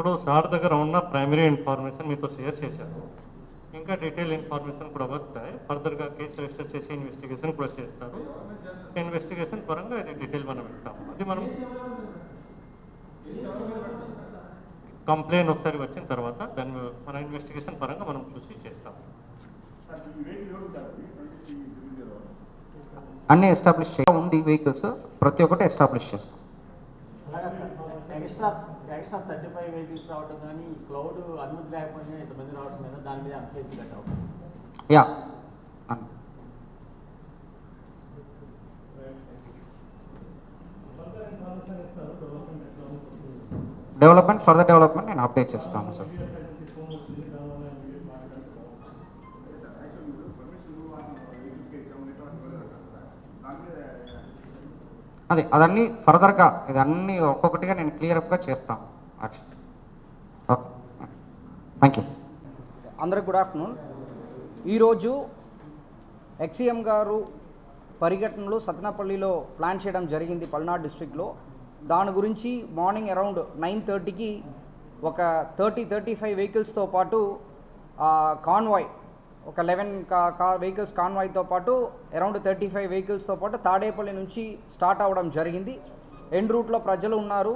ఇప్పుడు సార్ దగ్గర ఉన్న ప్రైమరీ ఇన్ఫర్మేషన్ మీతో షేర్ చేశారు ఇంకా డీటెయిల్ ఇన్ఫర్మేషన్ కూడా వస్తాయి. ఫర్దర్గా కేసు రిజిస్టర్ చేసి ఇన్వెస్టిగేషన్ కూడా చేస్తారు. ఇన్వెస్టిగేషన్ పరంగా ఇది డీటెయిల్ మనం ఇస్తాము. అది మనం కంప్లైంట్ ఒకసారి వచ్చిన తర్వాత దాని మన ఇన్వెస్టిగేషన్ పరంగా మనం చూసి చేస్తాం. అన్ని ఎస్టాబ్లిష్ ఉంది వెహికల్స్ ప్రతి ఒక్కటి ఎస్టాబ్లిష్ చేస్తాం. Extra extra thirty five vehicles రావడం కానీ క్లౌడ్ అనుమతి లేకపోయినా ఇంతమంది రావడం మీద దాని మీద కేసు కట్ అవుతుంది. యా డెవలప్మెంట్ ఫర్దర్ డెవలప్మెంట్ నేను అప్డేట్ చేస్తాను సార్ అదే అదన్నీ ఫర్దర్గా ఇవన్నీ ఒక్కొక్కటిగా నేను క్లియర్గా చెప్తాను యాక్షన్ ఓకే థ్యాంక్ యూ అందరికి గుడ్ ఆఫ్టర్నూన్. ఈరోజు ఎక్సీఎం గారు పరిఘటనలు సత్నపల్లిలో ప్లాన్ చేయడం జరిగింది పల్నాడు డిస్ట్రిక్ట్లో. దాని గురించి మార్నింగ్ అరౌండ్ నైన్ థర్టీకి ఒక థర్టీ థర్టీ ఫైవ్ వెహికల్స్తో పాటు కాన్వాయ్ ఒక లెవెన్ కా వెహికల్స్ కాన్వాయ్తో పాటు అరౌండ్ థర్టీ ఫైవ్ వెహికల్స్తో పాటు తాడేపల్లి నుంచి స్టార్ట్ అవ్వడం జరిగింది. ఎండ్ రూట్లో ప్రజలు ఉన్నారు.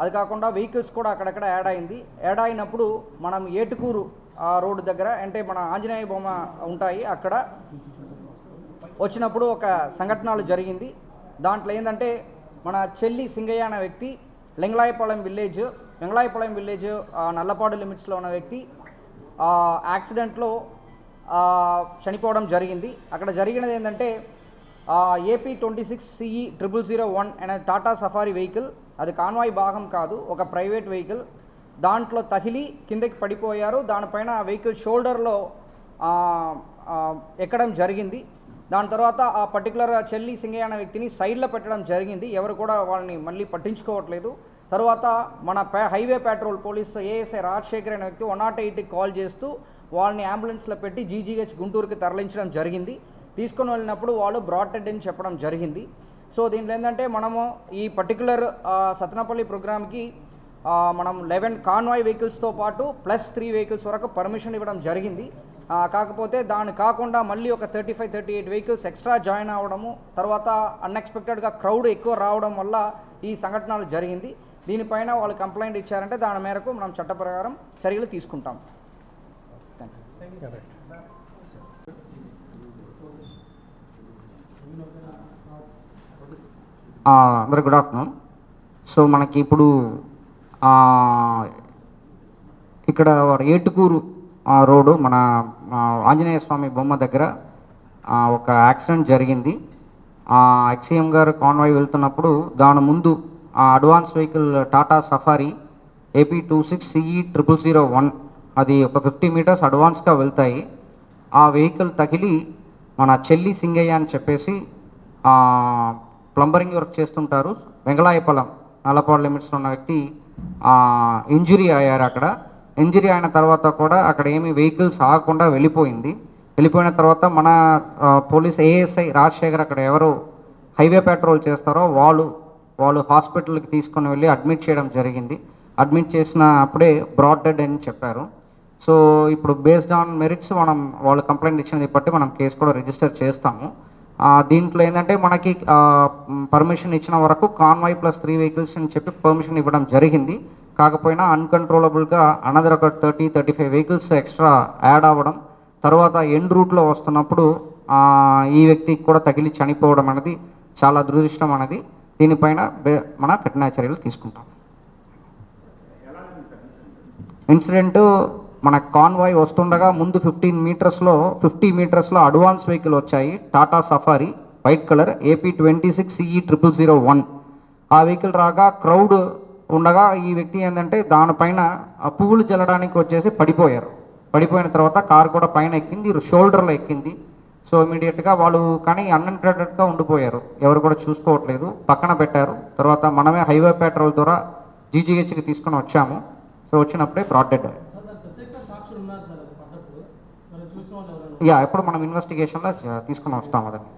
అది కాకుండా వెహికల్స్ కూడా అక్కడక్కడ యాడ్ అయింది. యాడ్ అయినప్పుడు మనం ఏటుకూరు ఆ రోడ్డు దగ్గర అంటే మన ఆంజనేయ బొమ్మ ఉంటాయి అక్కడ. వచ్చినప్పుడు ఒక సంఘటనలు జరిగింది. దాంట్లో ఏంటంటే మన చెల్లి సింగయ్య అనే వ్యక్తి లింగలాయపాలెం విలేజ్ లింగలాయపాలెం విలేజ్ నల్లపాడు లిమిట్స్లో ఉన్న వ్యక్తి యాక్సిడెంట్లో చనిపోవడం జరిగింది. అక్కడ జరిగినది ఏంటంటే AP twenty six CE triple zero one అనే టాటా సఫారీ వెహికల్ అది కాన్వాయ్ భాగం కాదు ఒక ప్రైవేట్ వెహికల్ దాంట్లో తగిలి కిందకి పడిపోయారు. దానిపైన ఆ వెహికల్ షోల్డర్లో ఎక్కడం జరిగింది. దాని తర్వాత ఆ పర్టికులర్ చెల్లి సింగయ్య అనే వ్యక్తిని సైడ్లో పెట్టడం జరిగింది. ఎవరు కూడా వాళ్ళని మళ్ళీ పట్టించుకోవట్లేదు. తర్వాత మన pay highway patrol police ASI Rajasekhar అనే వ్యక్తి వన్ నాట్ ఎయిట్కి కాల్ చేస్తూ వాళ్ళని అంబులెన్స్లో పెట్టి జీజీహెచ్ గుంటూరుకి తరలించడం జరిగింది. తీసుకొని వెళ్ళినప్పుడు వాళ్ళు బ్రాడ్ అని చెప్పడం జరిగింది. సో దీంట్లో ఏంటంటే మనము ఈ పర్టికులర్ సతనపల్లి ప్రోగ్రామ్కి మనం లెవెన్ కాన్వాయ్ వెహికల్స్తో పాటు ప్లస్ త్రీ వెహికల్స్ వరకు పర్మిషన్ ఇవ్వడం జరిగింది. కాకపోతే దాని కాకుండా మళ్ళీ ఒక thirty five thirty eight vehicles extra join అవ్వడము తర్వాత అన్ఎక్స్పెక్టెడ్గా క్రౌడ్ ఎక్కువ రావడం వల్ల ఈ సంఘటనలు జరిగింది. దీనిపైన వాళ్ళు కంప్లైంట్ ఇచ్చారంటే దాని మేరకు మనం చట్టప్రకారం చర్యలు తీసుకుంటాం. థ్యాంక్ గుడ్ ఆఫ్టర్నూన్ సో మనకి ఇప్పుడు uh, ఇక్కడ ఏటుకూరు uh, రోడ్డు మన uh, ఆంజనేయ స్వామి బొమ్మ దగ్గర ఒక యాక్సిడెంట్ జరిగింది. ఎక్సీఎం గారు కాన్వాయ్ వెళ్తున్నప్పుడు దాని ముందు advance vehicle Tata Safari AP two six CE triple zero one అది ఒక ఫిఫ్టీ మీటర్స్ అడ్వాన్స్గా వెళ్తాయి. ఆ వెహికల్ తగిలి మన చెల్లి సింగయ్య అని చెప్పేసి ప్లంబరింగ్ వర్క్ చేస్తుంటారు. వెంగళాయపలం నల్లపాడు లిమిట్స్లో ఉన్న వ్యక్తి ఇంజురీ అయ్యారు అక్కడ. ఇంజురీ అయిన తర్వాత కూడా అక్కడ ఏమి వెహికల్స్ ఆగకుండా వెళ్ళిపోయింది. వెళ్ళిపోయిన తర్వాత మన పోలీస్ ఏఎస్ఐ రాజశేఖర్ అక్కడ ఎవరు హైవే పెట్రోల్ చేస్తారో వాళ్ళు వాళ్ళు హాస్పిటల్కి తీసుకొని వెళ్ళి అడ్మిట్ చేయడం జరిగింది. అడ్మిట్ చేసిన అప్పుడే బ్రాడ్ డెడ్ అని చెప్పారు. సో ఇప్పుడు బేస్డ్ ఆన్ మెరిట్స్ మనం వాళ్ళు కంప్లైంట్ ఇచ్చినది బట్టి మనం కేసు కూడా రిజిస్టర్ చేస్తాము. దీంట్లో ఏంటంటే మనకి పర్మిషన్ ఇచ్చిన వరకు కాన్వాయ్ ప్లస్ త్రీ వెహికల్స్ అని చెప్పి పర్మిషన్ ఇవ్వడం జరిగింది. కాకపోయినా అన్కంట్రోలబుల్గా అనదర్ ఒక thirty thirty five vehicles extra add అవ్వడం తర్వాత ఎండ్ రూట్లో వస్తున్నప్పుడు ఈ వ్యక్తికి కూడా తగిలి చనిపోవడం అనేది చాలా దురదృష్టం అనేది దీనిపైన మన కఠిన చర్యలు తీసుకుంటాం. ఇన్సిడెంటు మన కాన్వాయ్ వస్తుండగా ముందు ఫిఫ్టీన్ మీటర్స్లో ఫిఫ్టీ మీటర్స్లో అడ్వాన్స్ వెహికల్ వచ్చాయి. Tata Safari white colour AP twenty six CE triple zero one ఆ వెహికల్ రాగా క్రౌడ్ ఉండగా ఈ వ్యక్తి ఏంటంటే దానిపైన ఆ పువ్వులు జల్లడానికి వచ్చేసి పడిపోయారు. పడిపోయిన తర్వాత కార్ కూడా పైన ఎక్కింది షోల్డర్లో ఎక్కింది. సో ఇమీడియట్గా వాళ్ళు కానీ అన్ఇంటెడెడ్గా ఉండిపోయారు. ఎవరు కూడా చూసుకోవట్లేదు. పక్కన పెట్టారు. తర్వాత మనమే హైవే పెట్రోల్ ద్వారా జీజీహెచ్కి తీసుకొని వచ్చాము. సో వచ్చినప్పుడే బ్రాడ్ డెడ్ యా ఎప్పుడు మనం ఇన్వెస్టిగేషన్లో తీసుకొని వస్తాం అదని